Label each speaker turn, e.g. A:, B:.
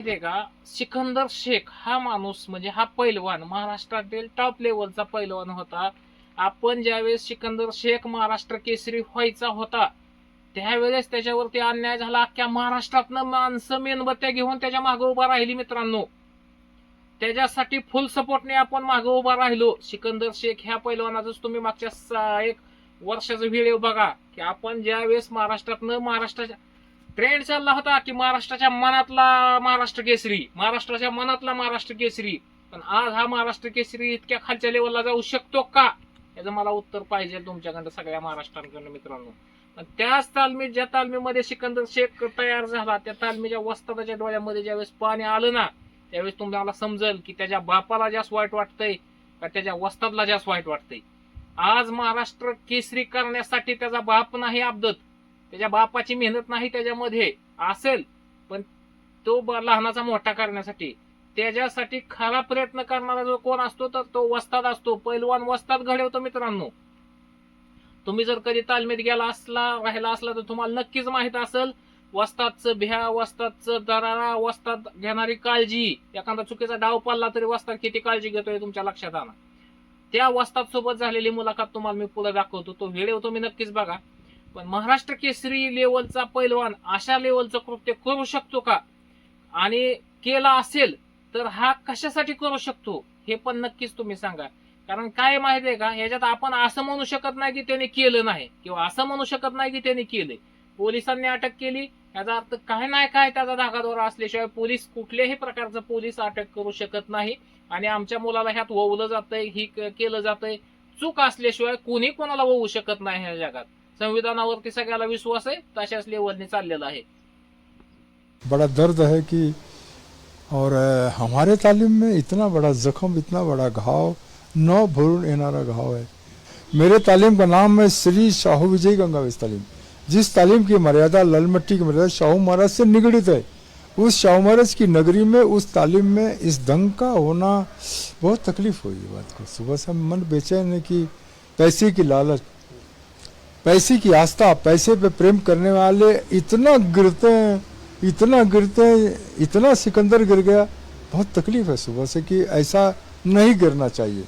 A: माहितीये का? सिकंदर शेख हा माणूस म्हणजे हा पैलवान महाराष्ट्रातील टॉप लेवलचा पैलवान होता. आपण ज्यावेळेस सिकंदर शेख महाराष्ट्र केसरी व्हायचा होता त्यावेळेस त्याच्यावरती अन्याय झाला अख्ख्या महाराष्ट्रातनं माणसं मेणबत्त्या घेऊन त्याच्यामागे उभा राहिली मित्रांनो. त्याच्यासाठी फुल सपोर्टने आपण मागे उभा राहिलो. सिकंदर शेख ह्या पैलवानाचाच तुम्ही मागच्या एक वर्षाचा व्हिडिओ बघा की आपण ज्यावेळेस महाराष्ट्रातनं महाराष्ट्राच्या ट्रेंड चालला होता की महाराष्ट्राच्या मनातला महाराष्ट्र केसरी महाराष्ट्राच्या मनातला महाराष्ट्र केसरी. पण आज हा महाराष्ट्र केसरी इतक्या खालच्या लेवलला जाऊ शकतो का? याचं मला उत्तर पाहिजे तुमच्याकडं सगळ्या महाराष्ट्रांकडनं मित्रांनो. पण त्याच तालमीत ज्या तालमीमध्ये सिकंदर शेख तयार झाला त्या तालमीच्या वस्तादाच्या डोळ्यामध्ये ज्यावेळेस पाणी आलं ना त्यावेळेस तुम्हाला समजेल की त्याच्या बापाला जास्त वाईट वाटतंय का त्याच्या वस्तादला जास्त वाईट वाटतंय. आज महाराष्ट्र केसरी करण्यासाठी त्याचा बाप नाही अब्दत. त्याच्या बापाची मेहनत नाही त्याच्यामध्ये असेल पण तो लहानाचा मोठा करण्यासाठी त्याच्यासाठी खरा प्रयत्न करणारा जो कोण असतो तर तो वस्ताद असतो. पैलवान वस्ताद घडवतो मित्रांनो. तुम्ही जर कधी तालमीत गेला असला राहिला असला तर तुम्हाला नक्कीच माहीत असेल वस्तादचं भ्या वस्तादचं दरारा वस्ताद घेणारी काळजी. एखादा चुकीचा डाव पडला तरी वस्ताद किती काळजी घेतोय तुमच्या लक्षात आणा. त्या वस्ताद सोबत झालेली मुलाखत तुम्हाला मी पुढे दाखवतो. तो व्हिडिओ तुम्ही नक्कीच बघा. पण महाराष्ट्र केसरी लेवलचा पैलवान अशा लेवलचं कृत्य करू शकतो का? आणि केला असेल तर हा कशासाठी करू शकतो? हे पण नक्कीच तुम्ही सांगा. कारण काय माहिती आहे का? ह्याच्यात आपण असं म्हणू शकत नाही की त्याने केलं नाही किंवा असं म्हणू शकत नाही की त्याने केलंय पोलिसांनी अटक केली. याचा अर्थ काय नाही काय त्याचा धागादोरा असल्याशिवाय पोलीस कुठल्याही प्रकारचं पोलीस अटक करू शकत नाही. आणि आमच्या मुलाला ह्यात ववलं जातंय ही केलं जातंय. चूक असल्याशिवाय कोणी कोणाला ववू शकत नाही ह्या जगात. संविधानावरती सगळ्याला विश्वास आहे, तशाच लेवलने चाललेला आहे.
B: बड़ा दर्द है कि, और हमारे तालीम में इतना बड़ा जख्म, इतना बड़ा घाव, नौ भरून येनारा घाव है मेरे तालीम का नाम है श्री शाहू विजय गंगावेश तालीम. जिस तालीम की मर्यादा ललमट्टी की मर्यादा शाहू महाराज से निगड़ित है, उस शाहू महाराज की नगरी में, उस तालीम में इस दंग का होना बहुत तकलीफ़ हुई बात को। सुबह से मन बेचैन है कि पैसे की लालच पैसे की आस्था, पैसे पे प्रेम करने वाले इतना गिरते हैं, इतना गिरते हैं, इतना सिकंदर गिर गया। बहुत तकलीफ़ है सुबह से कि ऐसा नहीं गिरना चाहिए।